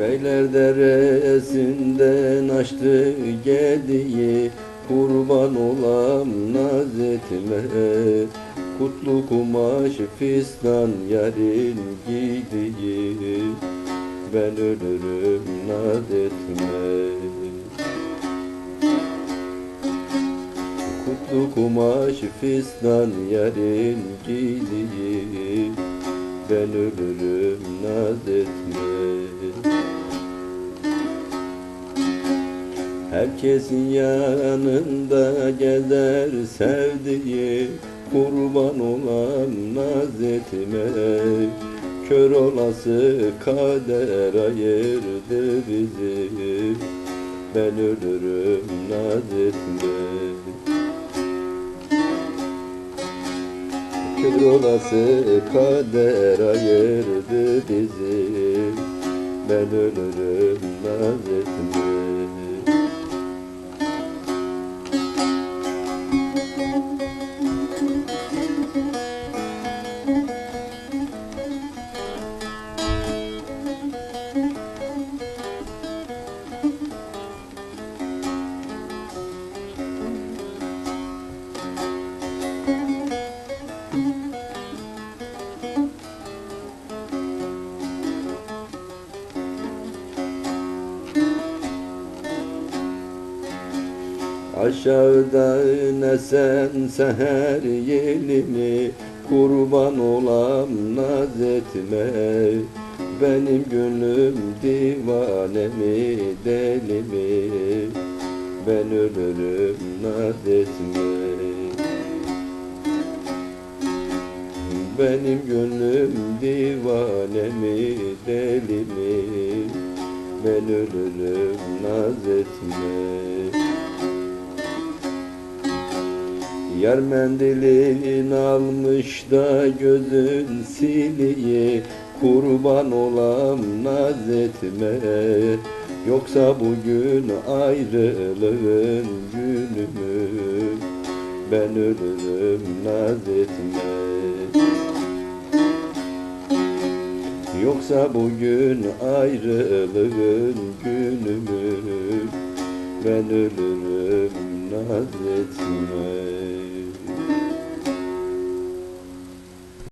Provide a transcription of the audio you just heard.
Beyler deresinden açtı gediği Kurban olam naz etme Kutlu kumaş fistan yarın giydiği Ben ölürüm naz etme Kutlu kumaş fistan yarın giydiği Ben ölürüm naz etme Herkesin yanında gezer sevdiği Kurban olan naz etme Kör olası kader ayırdı bizi. Ben ölürüm naz etme Kör olası kader ayırdı bizi. Ben ölürüm naz Aşağıda nesen seher yelimi Kurban olam naz etme Benim gönlüm divane mi Ben ölürüm naz etme Benim gönlüm divane mi Ben ölürüm naz etme Yar mendilin almış da gözün siliyi Kurban olam naz etme. Yoksa bugün ayrılığın günü mü? Ben ölürüm naz etme. Yoksa bugün ayrılığın günü mü? Ben ölürüm naz etme